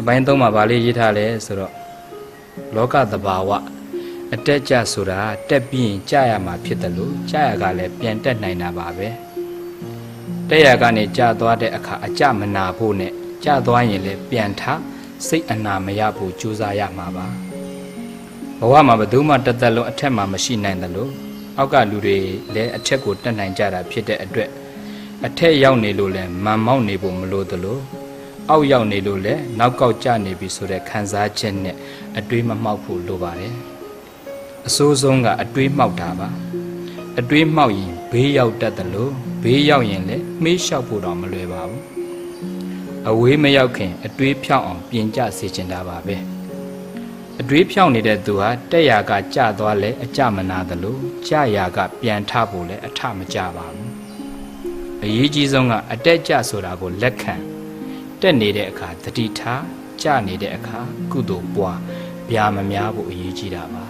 အပိုင်းသုံးမှာဗာလေးရေးထားလဲဆိုတော့လောကသဘာဝအတက်ကြဆိုတာတက်ပြီးရင်ကြာရမှာဖြစ်တယ်လို့ကြာရကလည်းပြန်တက်နိုင်တာပါပဲတက်ရကနေကြာသွားတဲ့အခါအကြမနာဖို့နဲ့ကြာသွားရင်လည်းပြန်ထစိတ်အနာမရဖို့ကြိုးစားရမှာပါဘဝမှာဘယ်သူမှတစ်သက်လုံးအထက်မှာမရှိနိုင်တယ်လို့အောက်ကလူတွေလည်းအထက်ကိုတက်နိုင်ကြတာဖြစ်တဲ့အတွက်အထက်ရောက်နေလို့လည်းမန်မောက်နေဖို့မလိုသလို အောက်ရောက်နေလို့လည်းနောက်ကောက်ကျနေပြီဆိုတဲ့ခံစားချက်နဲ့အတွေးမမှောက်ဖို့လိုပါတယ်အစိုးဆုံးကအတွေးမှောက်တာပါအတွေးမှောက်ရင်ဘေးရောက်တတ်တယ်လို့ဘေးရောက်ရင်လည်းမေးလျှောက်ဖို့တော့မလွယ်ပါဘူးအဝေးမရောက်ခင် အတွေးဖြောင်းအောင်ပြင်ကြစေချင်တာပါပဲအတွေးဖြောင်းနေတဲ့သူဟာတက်ရာကကြသွားလဲအကြမနာတယ်လို့ကြရာကပြန်ထဖို့လဲအထမကြပါဘူးအရေးကြီးဆုံးကအတက်ကြဆိုတာကိုလက်ခံ တက်နေတဲ့အခါတတိထားကြနေတဲ့အခါကုသိုလ်ပွားဗျာမများဖို့အရေးကြီးတာပါ